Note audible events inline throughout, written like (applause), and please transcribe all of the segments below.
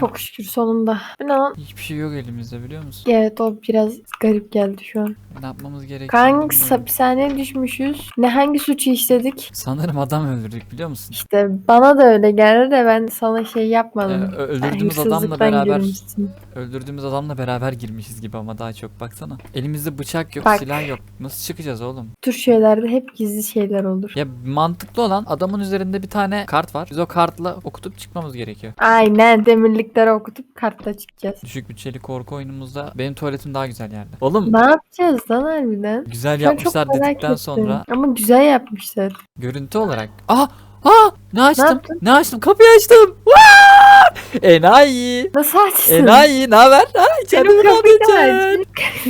Çok şükür sonunda. Bu ne lan? Hiçbir şey yok elimizde biliyor musun? Evet o biraz garip geldi şu an. Ne yapmamız gerektiğini Kanka bilmiyorum. hapishaneye düşmüşüz. Ne hangi suçu işledik? Sanırım adam öldürdük biliyor musun? İşte bana da öyle geldi de ben sana şey yapmadım. Ö- öldürdüğümüz Sen adamla hırsızlıktan beraber girmişsin. öldürdüğümüz adamla beraber girmişiz gibi ama daha çok baksana. Elimizde bıçak yok, Bak. silah yok. Nasıl çıkacağız oğlum? Bu tür şeylerde hep gizli şeyler olur. Ya mantıklı olan adamın üzerinde bir tane kart var. Biz o kartla okutup çıkmamız gerekiyor. Aynen demirlikleri okutup kartta çıkacağız. Düşük bütçeli korku oyunumuzda benim tuvaletim daha güzel yerde. Oğlum Ne yapacağız lan harbiden? güzel Ben çok yapmışlar merak dedikten ettim. sonra Ama güzel yapmışlar. görüntü olarak. Aha! Aa! Ne açtım? yaptın? Ne, açtım? Kapıyı açtım. Vaa! Enayi. Nasıl açsın? Enayi. Ne haber? Ha, içeride Benim mi kapıyı da kaldın?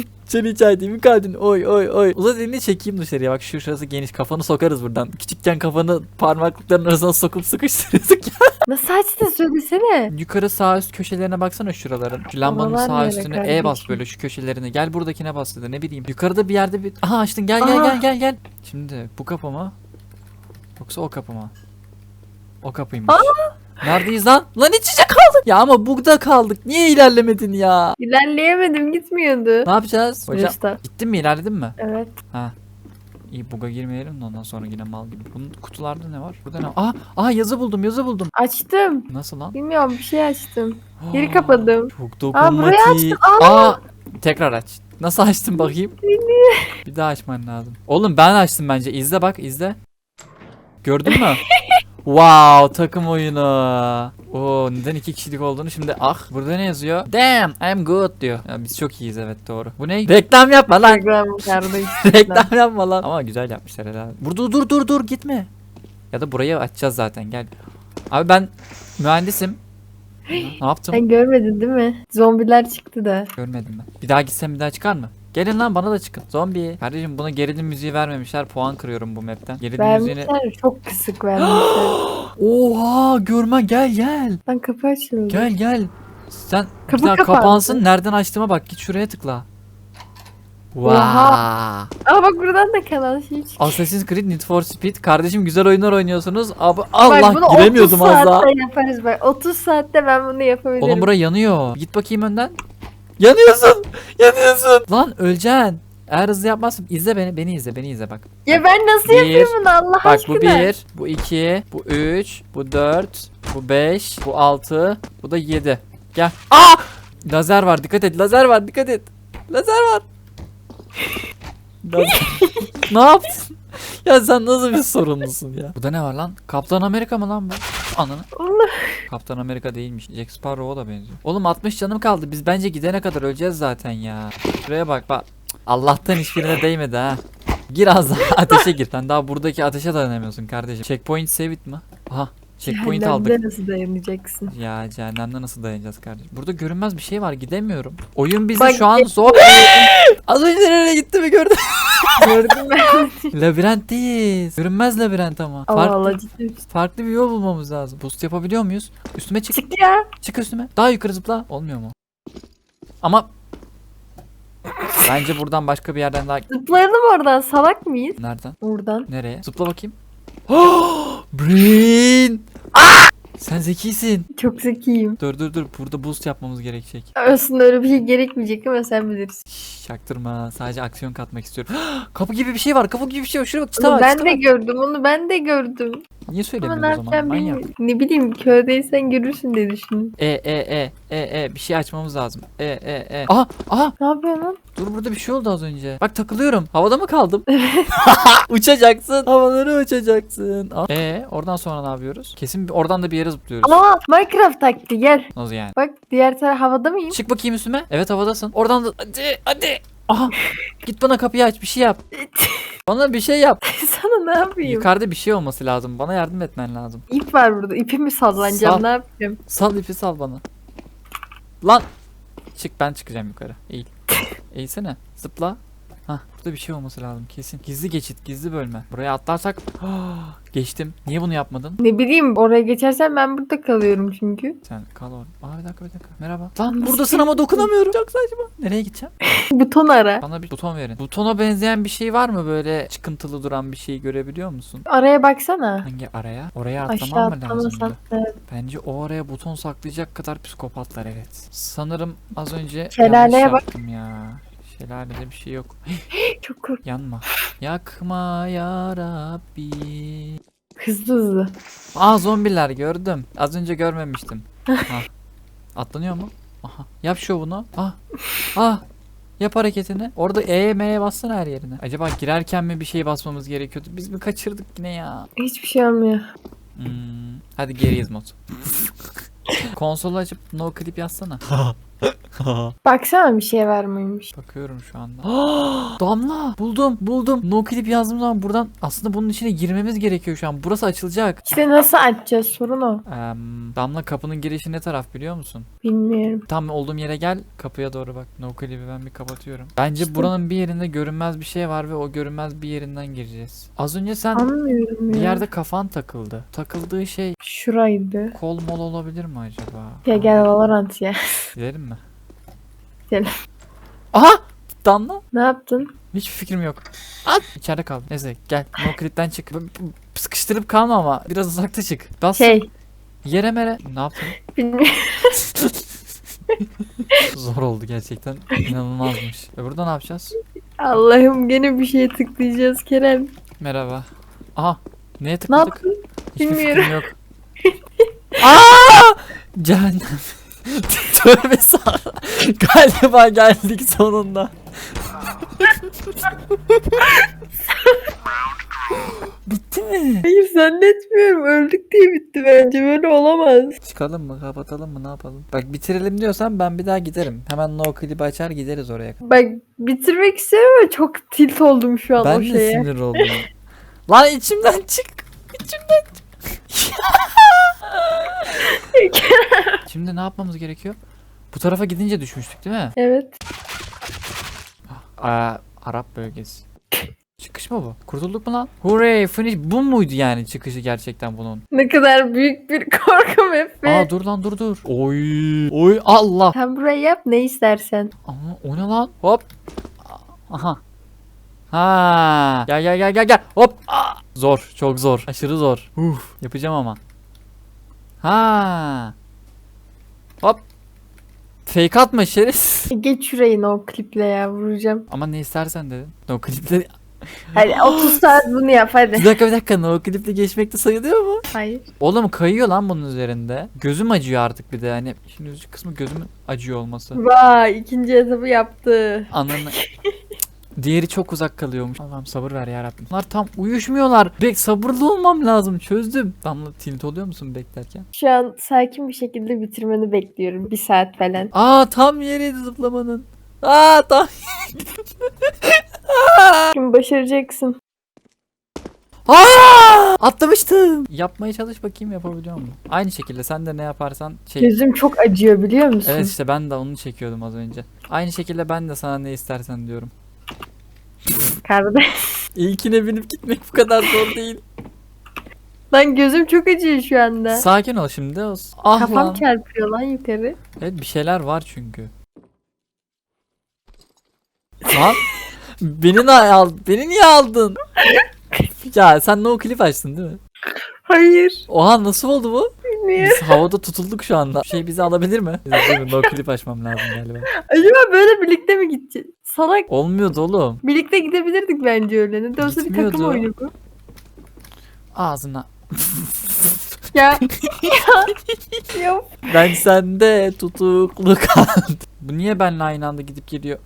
(laughs) Sen içeride mi kaldın? Oy oy oy. Uzat elini çekeyim dışarıya. Bak şu şurası geniş. Kafanı sokarız buradan. Küçükken kafanı parmaklıkların arasına sokup sıkıştırıyorduk ya. (laughs) Nasıl açtın söylesene. Yukarı sağ üst köşelerine baksana şuraların. Şu lambanın Oralar sağ nereye üstüne E kardeşim? bas böyle şu köşelerine. Gel buradakine bas dedi ne bileyim. Yukarıda bir yerde bir... Aha açtın gel gel Aa. gel gel gel. Şimdi bu kapı mı? Yoksa o kapı mı? O kapıymış. Neredeyiz lan? Lan iç içe kaldık. (laughs) Ya ama bugda kaldık. Niye ilerlemedin ya? İlerleyemedim gitmiyordu. Ne yapacağız? Hocam Restart. gittin mi ilerledin mi? Evet. İyi buga girmeyelim de ondan sonra yine mal gibi. Bunun kutularda ne var? Burada ne var? Aa, aa yazı buldum yazı buldum. Açtım. Nasıl lan? Bilmiyorum bir şey açtım. (gasps) Geri Aa, kapadım. Çok Aa, burayı dokunmatik. Aa, tekrar aç. Nasıl açtın bakayım? (laughs) Bir daha açman lazım. Oğlum ben açtım bence. İzle bak izle. Gördün mü? (laughs) wow takım oyunu. Oo neden iki kişilik olduğunu şimdi ah burada ne yazıyor? Damn I'm good diyor. Ya, biz çok iyiyiz evet doğru. Bu ne? Reklam yapma lan. Kardeş. (laughs) Reklam yapma lan. Ama güzel yapmışlar herhalde. Burada dur dur dur gitme. Ya da burayı açacağız zaten gel. Abi ben mühendisim. ne yaptım? Sen görmedin değil mi? Zombiler çıktı da. Görmedim ben. Bir daha gitsem bir daha çıkar mı? Gelin lan bana da çıkın. Zombi. Kardeşim buna gerilim müziği vermemişler. Puan kırıyorum bu map'ten. Gerilim müziğini... Vermişler çok kısık (gasps) vermişler. Oha görme gel gel. Lan kapı açıldı. Gel gel. Sen Kapı bir daha kapansın. Nereden açtığıma bak. Git şuraya tıkla. Wow. Oha. Aa bak buradan da kanal şey çıktı. Assassin's Creed Need for Speed. Kardeşim güzel oyunlar oynuyorsunuz. Abi Bak Allah bunu giremiyordum 30 az daha. saatte yaparız bak. 30 saatte ben bunu yapabilirim. Oğlum bura yanıyor. Git bakayım önden. Yanıyorsun. (laughs) Yanıyorsun. Lan öleceksin. Eğer hızlı yapmazsın izle beni. Beni izle. Beni izle bak. Ya ben nasıl Bir. yapayım bunu Allah Bak aşkına? bu 1, bu 2, bu 3, bu 4, bu 5, bu 6, bu da 7. Gel. Aa! Lazer var dikkat et. Lazer var dikkat et. Lazer var. (laughs) Lazer- ne yaptın? (laughs) Ya sen nasıl bir sorumlusun ya? Bu da ne var lan? Kaptan Amerika mı lan bu? Ananı. Allah. Kaptan Amerika değilmiş. Jack Sparrow'a da benziyor. Oğlum 60 canım kaldı. Biz bence gidene kadar öleceğiz zaten ya. Şuraya bak bak. Allah'tan hiçbirine değmedi ha. Gir az daha ateşe gir. Sen daha buradaki ateşe dayanamıyorsun kardeşim. Checkpoint save it mi? Aha. Checkpoint aldık. Cehennemde nasıl dayanacaksın? Ya cehennemde nasıl dayanacağız kardeşim? Burada görünmez bir şey var gidemiyorum. Oyun bizi Bak- şu an zor. (laughs) Az önce nereye gitti mi gördün? (laughs) Gördüm ben. (laughs) Labirentteyiz. Görünmez labirent ama. Allah Farklı, Allah ciddi farklı bir yol bulmamız lazım. Boost yapabiliyor muyuz? Üstüme çık. Çık ya. Çık üstüme. Daha yukarı zıpla. Olmuyor mu? Ama bence buradan başka bir yerden daha Zıplayalım oradan salak mıyız? nereden? Oradan. Nereye? Zıpla bakayım. (gasps) Brain! Sen zekisin. Çok zekiyim. Dur dur dur. Burada boost yapmamız gerekecek. Aslında öyle bir şey gerekmeyecek ama sen bilirsin. Şşş, çaktırma. Sadece aksiyon katmak istiyorum. (gasps) kapı gibi bir şey var. Kapı gibi bir şey var. Şuraya bak. Çıta var. ben çıta de var. gördüm onu ben de gördüm. Niye Ama ne söylemiyorsun o zaman? yapacağım Manyak. bilmiyorum. Ne bileyim köydeysen görürsün diye düşündüm. E e e e e bir şey açmamız lazım. E e e. Aha aha Ne yapıyorsun lan? Dur burada bir şey oldu az önce. Bak takılıyorum. Havada mı kaldım? (laughs) uçacaksın. Havalara uçacaksın. Aa. E oradan sonra ne yapıyoruz? Kesin bir- oradan da bir yere zıplıyoruz. Aa Minecraft taktiği gel. Nasıl yani? Bak diğer taraf havada mıyım? Çık bakayım üstüme. Evet havadasın. Oradan da hadi hadi. Aha. (laughs) Git bana kapıyı aç bir şey yap. (laughs) Bana bir şey yap. Sana ne yapayım? Yukarıda bir şey olması lazım. Bana yardım etmen lazım. İp var burada. İpi mi sallanacağım Sal. ne yapacağım? Sal ipi sal bana. Lan. Çık ben çıkacağım yukarı. Eğil. Eğilsene. Zıpla. Hah burada bir şey olması lazım kesin. Gizli geçit gizli bölme. Buraya atlarsak (gasps) geçtim. Niye bunu yapmadın? Ne bileyim oraya geçersen ben burada kalıyorum çünkü. Sen kal orada. Aa bir dakika bir dakika. Merhaba. Lan buradasın ama dokunamıyorum. Çok saçma. Nereye gideceğim? (laughs) Buton ara. Bana bir buton verin. Butona benzeyen bir şey var mı böyle çıkıntılı duran bir şey görebiliyor musun? Araya baksana. Hangi araya? Oraya Aşağı atlamam mı lazımdı? atlamasan. Evet. Bence o araya buton saklayacak kadar psikopatlar evet. Sanırım az önce Şelaleye yanlış bak. yaptım ya. Şelalede bir şey yok. (gasps) Çok kork. Yanma. Yakma ya Rabbi. Hızlı hızlı. Aa zombiler gördüm. Az önce görmemiştim. (laughs) Ha. Atlanıyor mu? Aha. Yap şovunu. Ah. Ah. Yap hareketini. Orada E, M'ye bassana her yerine. Acaba girerken mi bir şey basmamız gerekiyordu? Biz mi kaçırdık yine ya? Hiçbir şey olmuyor. Hmm. Hadi geriyiz mod. (laughs) Konsolu açıp no clip yazsana. (laughs) (laughs) Baksana bir şey var mıymış. Bakıyorum şu anda. (gasps) Damla buldum buldum. No clip yazdığım zaman buradan aslında bunun içine girmemiz gerekiyor şu an. Burası açılacak. İşte nasıl açacağız sorun o. Em, Damla kapının girişi ne taraf biliyor musun? Bilmiyorum. Tam olduğum yere gel kapıya doğru bak. No clip'i ben bir kapatıyorum. Bence İşte- buranın bir yerinde görünmez bir şey var ve o görünmez bir yerinden gireceğiz. Az önce sen Anlamıyorum ya. bir yerde kafan takıldı. Takıldığı şey Şuraydı. kol mol olabilir mi acaba? Ya gel Valorant ya. (laughs) Gidelim mi? Gidelim. Aha! Damla. Ne yaptın? Hiçbir fikrim yok. At! İçeride kal. Neyse gel. No clip'ten çık. Sıkıştırıp kalma ama. Biraz uzakta çık. Bas. Şey. Yere mere. Ne yaptın? Bilmiyorum. (laughs) Zor oldu gerçekten. İnanılmazmış. E burada ne yapacağız? Allah'ım gene bir şeye tıklayacağız Kerem. Merhaba. Aha. Neye Ne tıkladık? yaptın? Hiçbir Bilmiyorum. fikrim yok. Aa! Cehennem. (laughs) Tövbe sağ. Galiba geldik sonunda. Bitti mi? Hayır zannetmiyorum. Öldük diye bitti bence. Böyle olamaz. Çıkalım mı kapatalım mı ne yapalım? Bak bitirelim diyorsan ben bir daha giderim. Hemen no clip açar gideriz oraya. Bak bitirmek istiyorum ama çok tilt oldum şu an Ben o de şeye. sinir oldum. Lan içimden çık. İçimden çık. (laughs) (laughs) Şimdi ne yapmamız gerekiyor? Bu tarafa gidince düşmüştük değil mi? evet. Aa, Arap bölgesi. (laughs) Çıkış mı bu? Kurtulduk mu lan? Hooray finish. Bu muydu yani çıkışı gerçekten bunun? Ne kadar büyük bir korkum hep. Aa dur lan dur dur. Oy. Oy Allah. Sen burayı yap ne istersen. Ama o ne lan? Hop. Aha. Ha. Gel gel gel gel gel. Hop. Aa. Zor. Çok zor. Aşırı zor. Uf. Yapacağım ama. Ha. Hop. Fake atma şerif. (laughs) Geç şurayı o kliple ya vuracağım. Ama ne istersen dedin. No clip'te. (laughs) Hadi 30 saat bunu yap Bir hadi. dakika bir dakika. No clip'te geçmekte sayılıyor mu? Hayır. Oğlum kayıyor lan bunun üzerinde. Gözüm acıyor artık bir de hani. Şimdi kısmı gözümün acıyor olması. Vay ikinci etabı yaptı. Ananı. (laughs) Diğeri çok uzak kalıyormuş. Allah'ım sabır ver yarabbim. Bunlar tam uyuşmuyorlar. Bek sabırlı olmam lazım. Çözdüm. Damla tilt oluyor musun beklerken? Şu an sakin bir şekilde bitirmeni bekliyorum. Bir saat falan. Aa tam yeriydi zıplamanın. Aa tam. (laughs) Şimdi başaracaksın. Aa! Atlamıştım. Yapmaya çalış bakayım yapabiliyor musun? Aynı şekilde sen de ne yaparsan şey. Gözüm çok acıyor biliyor musun? Evet işte ben de onu çekiyordum az önce. Aynı şekilde ben de sana ne istersen diyorum. Kardeş. İlkine binip gitmek bu kadar zor değil. Lan gözüm çok acıyor şu anda. Sakin ol şimdi. Ah Kafam lan. çarpıyor lan yukarı. Evet bir şeyler var çünkü. Lan beni ne al beni niye aldın? ya sen no clip açtın değil mi? Hayır. Oha nasıl oldu bu? Niye? Biz havada tutulduk şu anda. Şey bizi alabilir mi? Mi? No clip açmam lazım galiba. Acaba böyle birlikte mi gideceğiz? Salak. Olmuyordu oğlum. Birlikte gidebilirdik bence öyle. Ne de olsa bir takım Gitmiyordu. oyunu bu. Ağzına. (laughs) Ya. ya. Ben sende tutuklu kaldım. Bu niye benimle aynı anda gidip geliyor?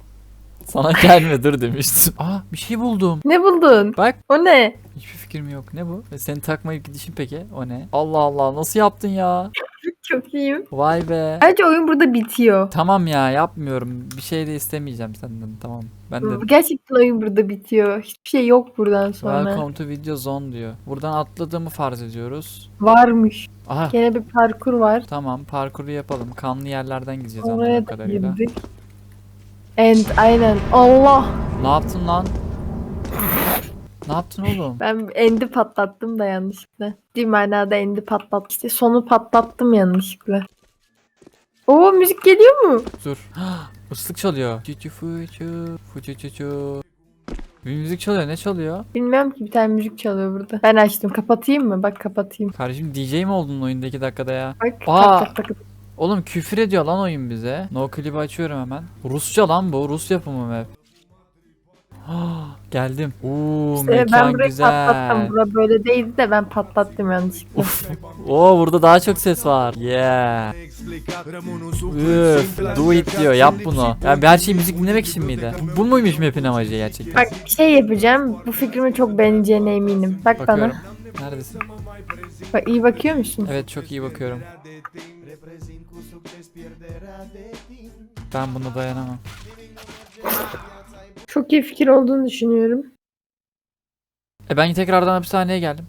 Sana gelme dur demiştim. (laughs) Aa bir şey buldum. Ne buldun? Bak O ne? hiçbir fikrim yok. Ne bu? E, Seni takmayıp gidişin peki? O ne? Allah Allah nasıl yaptın ya? (laughs) Çok iyiyim. Vay be. Bence oyun burada bitiyor. Tamam ya yapmıyorum. Bir şey de istemeyeceğim senden. Tamam. Ben de Gerçekten oyun burada bitiyor. Hiçbir şey yok buradan sonra. Welcome to video zone diyor. Buradan atladığımı farz ediyoruz. Varmış. Aha Gene bir parkur var. tamam parkuru yapalım. Kanlı yerlerden gideceğiz Oraya anladığım da kadarıyla. girdik. And aynen. Allah. Ne yaptın lan? Ne yaptın oğlum? Ben endi patlattım da yanlışlıkla. Bir manada endi patlat. İşte sonu patlattım yanlışlıkla. Oo müzik geliyor mu? Dur. (gasps) Islık çalıyor. Fucu fucu fucu fucu. Bir müzik çalıyor. Ne çalıyor? Bilmiyorum ki bir tane müzik çalıyor burada. Ben açtım. Kapatayım mı? Bak kapatayım. Kardeşim DJ mi oldun oyunda 2 dakikada ya? Bak Aa! tak tak tak. Oğlum küfür ediyor lan oyun bize. No clip'i açıyorum hemen. Rusça lan bu. Rus yapımı map. Geldim. Oo İşte mekan ben burayı güzel. patlattım. Bura böyle değildi de ben patlattım yanlışlıkla. Of. Oo burada daha çok ses var. Yeah. Üf, do it diyor yap bunu. Yani her şey müzik dinlemek için miydi? Bu, bu muymuş map'in amacı gerçekten? Bak bir şey yapacağım. Bu fikrimi çok beğeneceğine eminim. Bak Bakıyorum. bana. Neredesin? Bak iyi bakıyor musun? Evet çok iyi bakıyorum. Ben buna dayanamam. Çok iyi fikir olduğunu düşünüyorum. E ben tekrardan hapishaneye geldim.